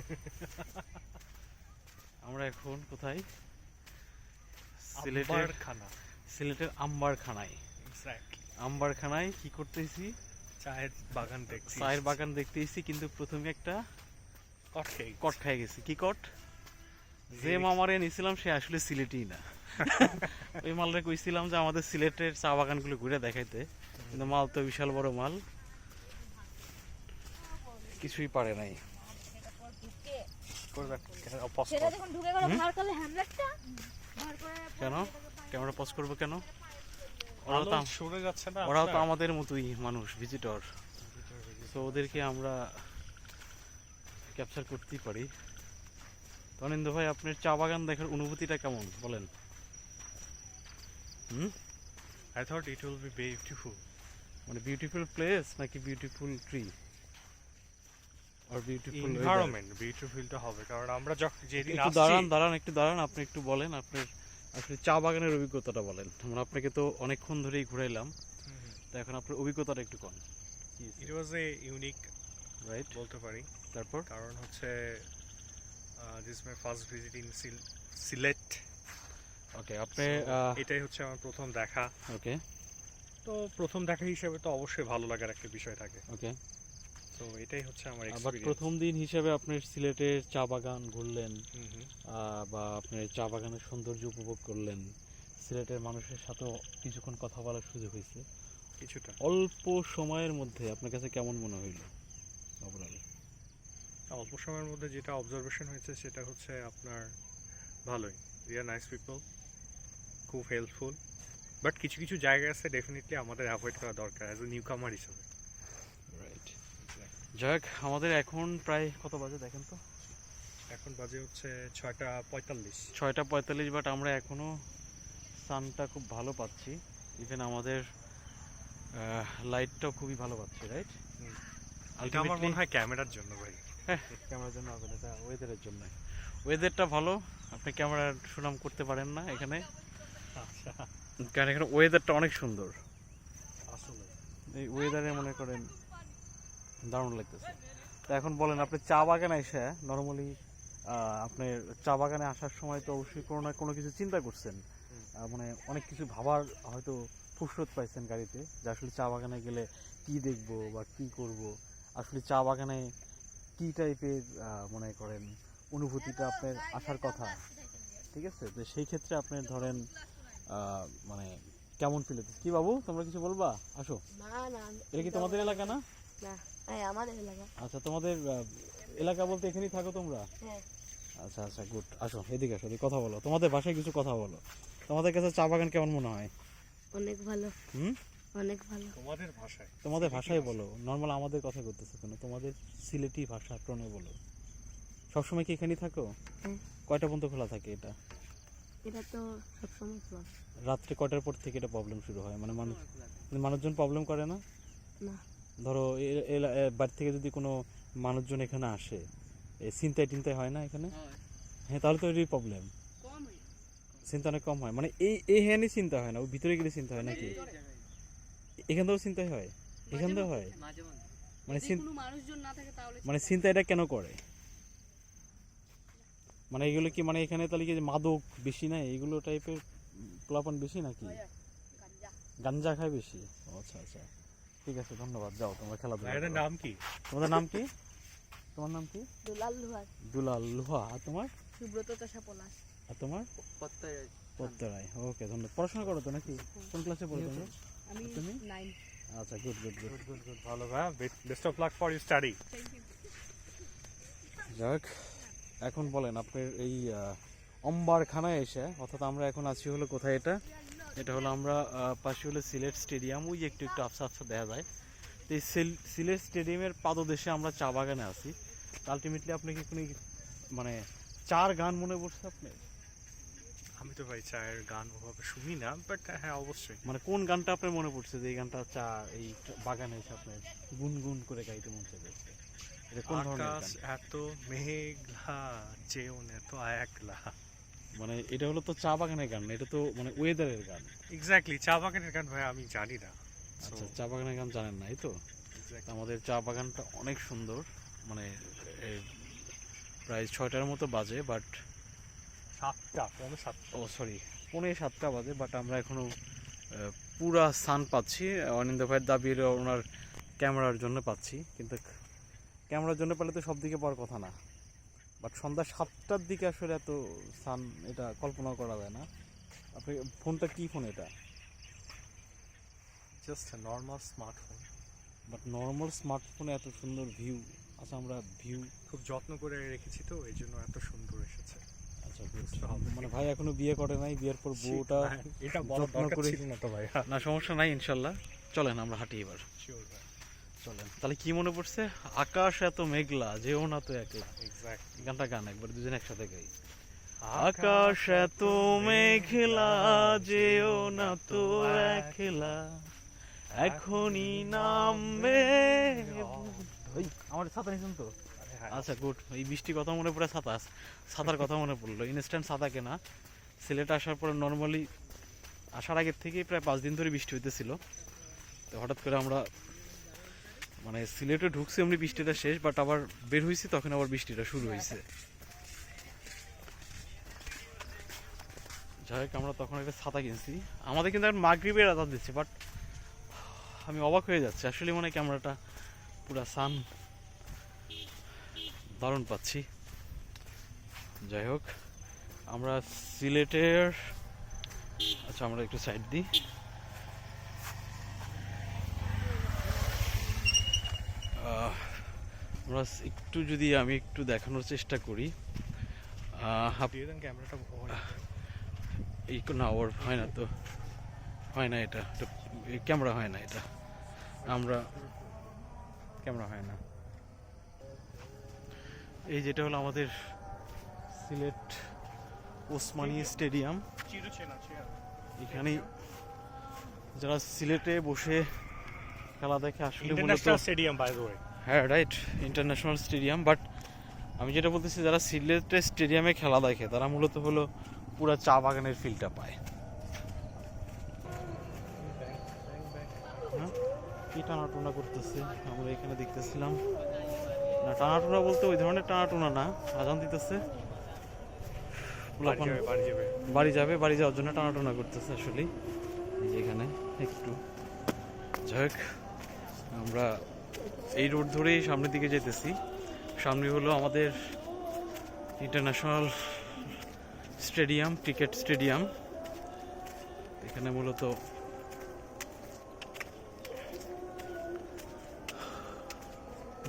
আমরা এখন কোথায়? সিলেটের খানা সিলেটের আম্বারখানায়। এক্স্যাক্টলি আম্বারখানায় কি করতেছি? চায়ের বাগান দেখছি চায়ের বাগান দেখতেছি কিন্তু প্রথমে একটা কট খেয়ে কট খাই গেছি। কি কট? যে মামারে নিছিলাম সে আসলে সিলেটই না। ওই মালটা কইছিলাম যে আমাদের সিলেটের চা বাগানগুলো ঘুরে দেখাইতে। কিন্তু মাল তো বিশাল বড় মাল। কিছুই পারে নাই করবে অপস সেটা যখন ঢুকে গেল ভার করলে হ্যামলেটটা ভার করে। কেন? ক্যামেরা পজ করব কেন? ওরাও তো সরে যাচ্ছে না ওরাও তো আপনার? আমাদের মতোই মানুষ ভিজিটর তো ওদেরকে আমরা ক্যাপচার করতেই পারি। অনিন্দ ভাই আপনার চা বাগান দেখার অনুভূতিটা কেমন? বলেন। Hmm? I thought it will be beautiful. মানে বিউটিফুল প্লেস নাকি বিউটিফুল ট্রি আর বিউটিফুল Environment beautiful টা হবে কারণ আমরা যখন যেদিন আসছি দাঁড়ান দাঁড়ান একটু দাঁড়ান আপনি একটু বলেন আপনার আসলে চা বাগানের অভিজ্ঞতাটা বলেন। আমরা আপনাকে তো অনেকক্ষণ ধরেই ঘুরাইলাম তো এখন আপনার অভিজ্ঞতাটা একটু ইট ওয়াজ এ ইউনিক রাইট বলতে পারি। তারপর? কারণ হচ্ছে this my first visit in Sylhet okay আপনি এটাই হচ্ছে আমার প্রথম দেখা। ওকে তো প্রথম দেখা হিসেবে তো অবশ্যই ভালো লাগার একটা বিষয় থাকে। ওকে তো এটাই হচ্ছে আমার আবার প্রথম দিন হিসেবে আপনি সিলেটের চা বাগান ঘুরলেন বা আপনি চা বাগানের সৌন্দর্য উপভোগ করলেন সিলেটের মানুষের সাথেও কিছুক্ষণ কথা বলার সুযোগ হয়েছে। কিছুটা। অল্প সময়ের মধ্যে আপনার কাছে কেমন মনে হইল ওভারঅল অল্প সময়ের মধ্যে যেটা অবজারভেশন হয়েছে সেটা হচ্ছে আপনার ভালোই। রিয়া নাইস পিপল খুব হেল্পফুল বাট কিছু কিছু জায়গা আছে ডেফিনেটলি আমাদের অ্যাভয়েড করা দরকার অ্যাজ এ নিউ কামার হিসেবে। যাক আমাদের এখন প্রায় কত বাজে দেখেন তো? এখন বাজে হচ্ছে ছয়টা পঁয়তাল্লিশ। ছয়টা পঁয়তাল্লিশ বাট আমরা এখনও সানটা খুব ভালো পাচ্ছি। ইভেন আমাদের লাইটটাও খুবই ভালো পাচ্ছি রাইট। আমার মনে হয় ক্যামেরার জন্য ভাই। ক্যামেরার জন্য হবে না ওয়েদারের জন্য। ওয়েদারটা ভালো আপনি ক্যামেরার সুনাম করতে পারেন না এখানে। আচ্ছা। কারণ এখানে ওয়েদারটা অনেক সুন্দর। আসলে। এই ওয়েদারে মনে করেন দারুণ লাগতেছে। তো এখন বলেন আপনি চা বাগানে এসে নর্মালি আপনি চা বাগানে আসার সময় তো অবশ্যই কোনো না কোনো কিছু চিন্তা করছেন। মানে অনেক কিছু ভাবার হয়তো ফুসরত পাইছেন গাড়িতে যে আসলে চা বাগানে গেলে কি দেখব বা কি করব। আসলে চা বাগানে কি টাইপের মনে করেন অনুভূতিটা আপনার আসার কথা। ঠিক আছে? তো সেই ক্ষেত্রে আপনি ধরেন আহ, মানে কেমন ফিল হচ্ছে কি বাবু তোমরা কিছু বলবা? আসো। এটা কি তোমাদের এলাকা না? না। হ্যাঁ আমাদের এলাকা। আচ্ছা তোমাদের এলাকা বলতে এখানেই থাকো তোমরা? হ্যাঁ। আচ্ছা আচ্ছা গুড। আসো এদিকে আসো কথা বলো। তোমাদের ভাষায় কিছু কথা বলো। তোমাদের কাছে চা বাগান কেমন মনে হয়? অনেক ভালো। হুম? অনেক ভালো। তোমাদের ভাষায়। তোমাদের ভাষায় বলো। নর্মাল আমাদের কথা করতেছো কেন? তোমাদের সিলেটি ভাষা টোনে বলো। সবসময় কি এখানেই থাকো? হ্যাঁ। কয়টা পর্যন্ত খোলা থাকে এটা? এটা তো সবসময় খোলা রাত্রে কয়টার পর থেকে এটা প্রবলেম শুরু হয়? মানে মানুষ মানুষজন প্রবলেম করে না? না। ধরো বাড়ি থেকে যদি কোনো মানুষজন এখানে আসে এই চিন্তায় টিন্তায় হয় না এখানে? হ্যাঁ। তাহলে তো এটাই প্রবলেম চিন্তা অনেক কম হয়। মানে এই এই হ্যানি চিন্তা হয় না ওই ভিতরে গেলে চিন্তা হয় নাকি? এখান থেকেও চিন্তা হয়? এখান থেকেও হয়? মানে না মানে চিন্তা এটা কেন করে? মানে এগুলো কি মানে এখানে তাহলে কি মাদক বেশি নাই এগুলো টাইপের পোলাপান বেশি নাকি? গাঞ্জা। খায় বেশি? আচ্ছা আচ্ছা। ঠিক আছে ধন্যবাদ। যাও তোমার খেলাধুলা ভাইয়ের। নাম কি? তোমাদের নাম কি? তোমার নাম কি? দুলাল লুহার। দুলাল লোহা। আর তোমার? সুব্রত চাষা পলাশ। আর তোমার? পদ্মা রায় ওকে ধন্যবাদ। পড়াশোনা করো তো নাকি? কোন ক্লাসে পড়ো তুমি আমি তুমি? আচ্ছা good good good good good good ভালো ভাই best of luck for you study যাক এখন বলেন আপনার এই অম্বারখানায় এসে অর্থাৎ আমরা এখন আছি হলো কোথায় এটা? এটা হলো আমরা পাশে হলো সিলেট স্টেডিয়াম ওই একটু একটু আফসা আফসা দেখা যায়। তো এই সিলেট স্টেডিয়ামের পাদদেশে আমরা চা বাগানে আছি। আলটিমেটলি আপনি কি কোনো মানে চার গান মনে পড়ছে আপনি আমি তো ভাই চায়ের গান ওভাবে শুনি না বাট হ্যাঁ অবশ্যই। মানে কোন গানটা আপনার মনে পড়ছে যে এই গানটা চা এই বাগানে এসে আপনার গুনগুন করে গাইতে মন চাইছে এটা কোন ধরনের আকাশ গান? এত মেঘলা যেও এত একলা। মানে এটা হলো তো চা বাগানের গান এটা তো মানে ওয়েদারের গান। এক্স্যাক্টলি চা বাগানের গান ভাই আমি জানি না। আচ্ছা চা বাগানের গান জানেন না এই তো? আমাদের চা বাগানটা অনেক সুন্দর মানে প্রায় ছয়টার মতো বাজে বাট সাতটা পৌনে সাতটা। ও সরি পৌনে সাতটা বাজে বাট আমরা এখনও পুরা সান পাচ্ছি। অনিন্দ ভাইয়ের দাবি ওনার ক্যামেরার জন্য পাচ্ছি কিন্তু ক্যামেরার জন্য পেলে তো সব দিকে পাওয়ার কথা না। বাট সন্ধ্যা সাতটার দিকে আসলে এত সান এটা কল্পনা করা যায় না। আপনি ফোনটা কি ফোন এটা? Just normal smartphone but normal স্মার্টফোনে এত সুন্দর ভিউ আচ্ছা আমরা ভিউ খুব যত্ন করে রেখেছি তো এই জন্য এত সুন্দর এসেছে। আচ্ছা মানে ভাই এখনও বিয়ে করে নাই বিয়ের পর বউটা এটা যত্ন দরকার করে- ছিল না তো ভাই। না সমস্যা নাই ইনশাল্লাহ। চলেন আমরা হাঁটি এবার। শিওর ভাই। চলেন। তাহলে কি মনে পড়ছে? আকাশ এত মেঘলা যেও না তো একলা গানটা গান একবার দুজন একসাথে গাই। আকাশ এত মেঘলা যেও না তো একলা। এখনই নামবে। আমার ছাতা নিছেন তো? আচ্ছা গুড। এই বৃষ্টি কথা মনে পড়ে ছাতা। ছাতার কথা মনে পড়ল। ইনস্ট্যান্ট ছাতা কেনা। সিলেটে আসার পরে নর্মালি আসার আগের থেকেই প্রায় পাঁচ দিন ধরে বৃষ্টি হইতেছিল। তো হঠাৎ করে আমরা মানে সিলেটে ঢুকছি, এমনি বৃষ্টিটা শেষ বাট আবার বের হয়েছি তখন আবার বৃষ্টিটা শুরু হয়েছে যাই হোক, আমরা তখন একটা ছাতা কিনছি। আমাদের কিন্তু এখন মাগরিবের আজাদ দিচ্ছে বাট আমি অবাক হয়ে যাচ্ছি। আসলে মনে ক্যামেরাটা পুরা সান দারুণ পাচ্ছি। যাই হোক, আমরা সিলেটের আচ্ছা আমরা একটু সাইড দিই। আমরা একটু যদি আমি একটু দেখানোর চেষ্টা করি। ক্যামেরাটা এই না ওর হয় না তো। হয় না এটা। ক্যামেরা হয় না এটা। আমরা ক্যামেরা হয় না। এই যেটা হলো আমাদের সিলেট ওসমানী স্টেডিয়াম। এখানেই যারা সিলেটে বসে খেলা দেখে আসলে international stadium by the way হ্যাঁ রাইট ইন্টারন্যাশনাল স্টেডিয়াম বাট আমি যেটা বলতেছি যারা সিলেটে স্টেডিয়ামে খেলা দেখে তারা মূলত হলো পুরা চা বাগানের ফিলটা পায়। হ্যাঁ? কি টানাটোনা করতেছে? আমরা এখানে দেখতেছিলাম। না টানাটোনা বলতে ওই ধরনের টানাটোনা না আজান দিতেছে। বাড়ি যাবে বাড়ি যাওয়ার জন্য টানাটোনা করতেছে আসলে এখানে একটু যাই হোক। আমরা এই রোড ধরেই সামনের দিকে যেতেছি। সামনে হলো আমাদের ইন্টারন্যাশনাল স্টেডিয়াম ক্রিকেট স্টেডিয়াম এখানে মূলত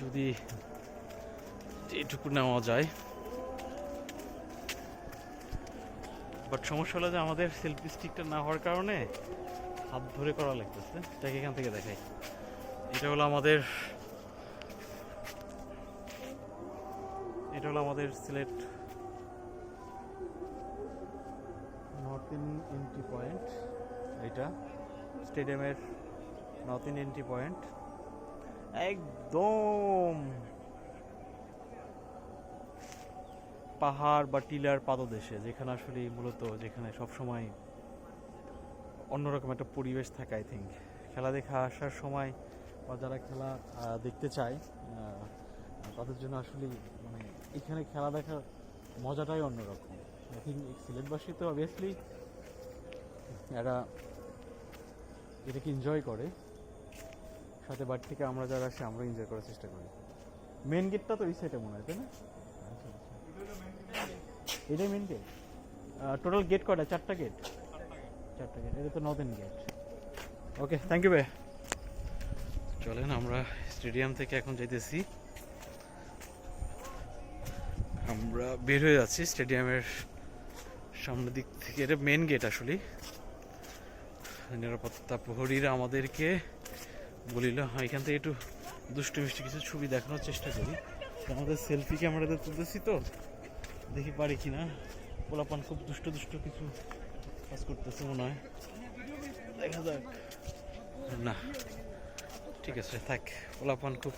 যদি এটুকু নেওয়া যায়। বাট সমস্যা হলো যে আমাদের সেলফি স্টিকটা না হওয়ার কারণে হাত ধরে করা লাগতেছে। এটাকে এখান থেকে দেখাই। এটা হলো আমাদের, এটা হলো আমাদের Sylhet north in entry point এটা স্টেডিয়ামের নর্থ ইন এন্ট্রি পয়েন্ট একদম পাহাড় বা টিলার পাদদেশে, যেখানে আসলে মূলত যেখানে সবসময় অন্যরকম একটা পরিবেশ থাকে আই থিঙ্ক খেলা দেখা আসার সময় বা যারা খেলা দেখতে চায় তাদের জন্য আসলে মানে এখানে খেলা দেখার মজাটাই অন্যরকম। আই থিঙ্ক সিলেটবাসী তো অবভিয়াসলি এরা এটাকে এনজয় করে। সাথে বাড়ি থেকে আমরা যারা আসি আমরা এনজয় করার চেষ্টা করি। মেন গেটটা তো ওই সাইডে মনে হয়, তাই না? আচ্ছা আচ্ছা। এটাই মেন গেট টোটাল গেট কটা? চারটা গেট চারটা গেট এটা তো northern gate okay thank you ভাই চলেন, আমরা স্টেডিয়াম থেকে এখন যাইতেছি। আমরা বের হয়ে যাচ্ছি স্টেডিয়ামের সামনের দিক থেকে। এটা মেন গেট আসলে নিরাপত্তা প্রহরীরা আমাদেরকে বলিল হ্যাঁ এখান থেকে একটু দুষ্টু মিষ্টি কিছু ছবি দেখানোর চেষ্টা করি। আমাদের সেলফি ক্যামেরাতে তুলতেছি তো। দেখি পারি কি না পোলাপান খুব দুষ্ট দুষ্ট কিছু কাজ করতেছে মনে হয়। দেখা যাক। না ঠিক আছে থাক পোলাপান খুব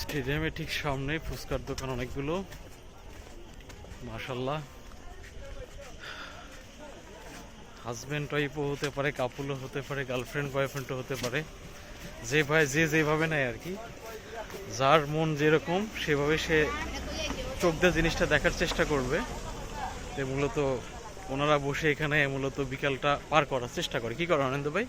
স্টেডিয়ামের ঠিক সামনে ফুচকার দোকান অনেকগুলো। মাশাল্লাহ। হাজব্যান্ড ওয়াইফও হতে পারে কাপুলও হতে পারে গার্লফ্রেন্ড বয়ফ্রেন্ডও হতে পারে। যে ভাই যে যেভাবে নেয় আর কি। যার মন যেরকম সেভাবে সে চোখ দিয়ে জিনিসটা দেখার চেষ্টা করবে। তো মূলত ওনারা বসে এখানে মূলত বিকালটা পার করার চেষ্টা করে। কি করে আনন্দ ভাই?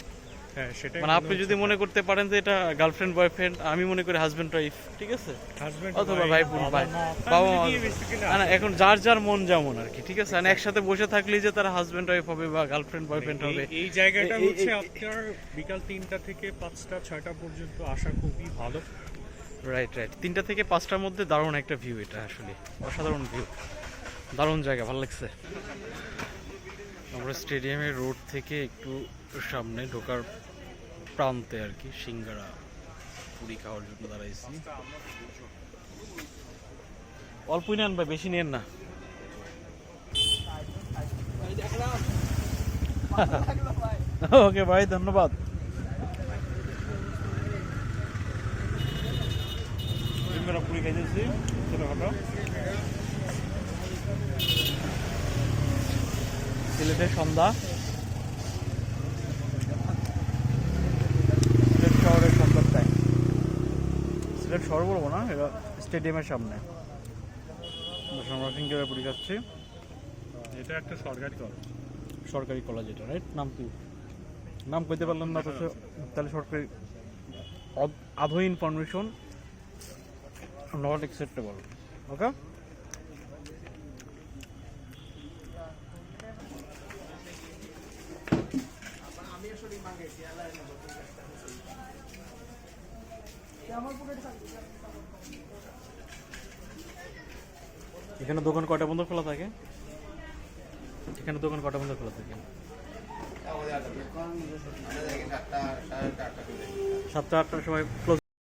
হ্যাঁ সেটাই মানে আপনি যদি মনে করতে পারেন যে এটা গার্লফ্রেন্ড বয়ফ্রেন্ড আমি মনে করি হাজবেন্ড ওয়াইফ ঠিক আছে? হাজবেন্ড অথবা ভাই। বোন ভাই বাবা না, না, এখন যার যার মন যেমন আর কি ঠিক আছে? মানে একসাথে বসে থাকলেই যে তারা হাজবেন্ড ওয়াইফ হবে বা গার্লফ্রেন্ড বয়ফ্রেন্ড হবে। এই জায়গাটা হচ্ছে আপনার বিকাল তিনটা থেকে পাঁচটা ছয়টা পর্যন্ত আসা খুবই ভালো। রাইট রাইট তিনটা থেকে পাঁচটার মধ্যে দারুণ একটা ভিউ এটা আসলে। অসাধারণ ভিউ দারুণ জায়গা ভালো লাগছে। আমরা স্টেডিয়ামের রোড থেকে একটু সামনে ঢোকার প্রান্তে আর কি, সিঙ্গারা, পুরি খাওয়ার জন্য দাঁড়াইছি। অল্পই নেন ভাই, বেশি নেন না। ওকে ভাই, ধন্যবাদ। পুরি খাইতেছি, ছোটখাটো। সিলেটের সন্ধ্যা। সিলেট শহরের সন্ধ্যার টাইম সিলেট শহর বলব না এটা স্টেডিয়ামের সামনে। আমরা সিঙ্গারা পুরি খাচ্ছি এটা একটা সরকারি কলেজ সরকারি কলেজ এটা রাইট নাম কি? নাম কইতে পারলাম না তো তাহলে সরকারি আধো ইনফরমেশন নট অ্যাকসেপ্টেবল ওকে এখানে দোকান কটা বন্ধ খোলা থাকে? এখানে দোকান কটা বন্ধ খোলা থাকে? সাতটা আটটার সময় ক্লোজ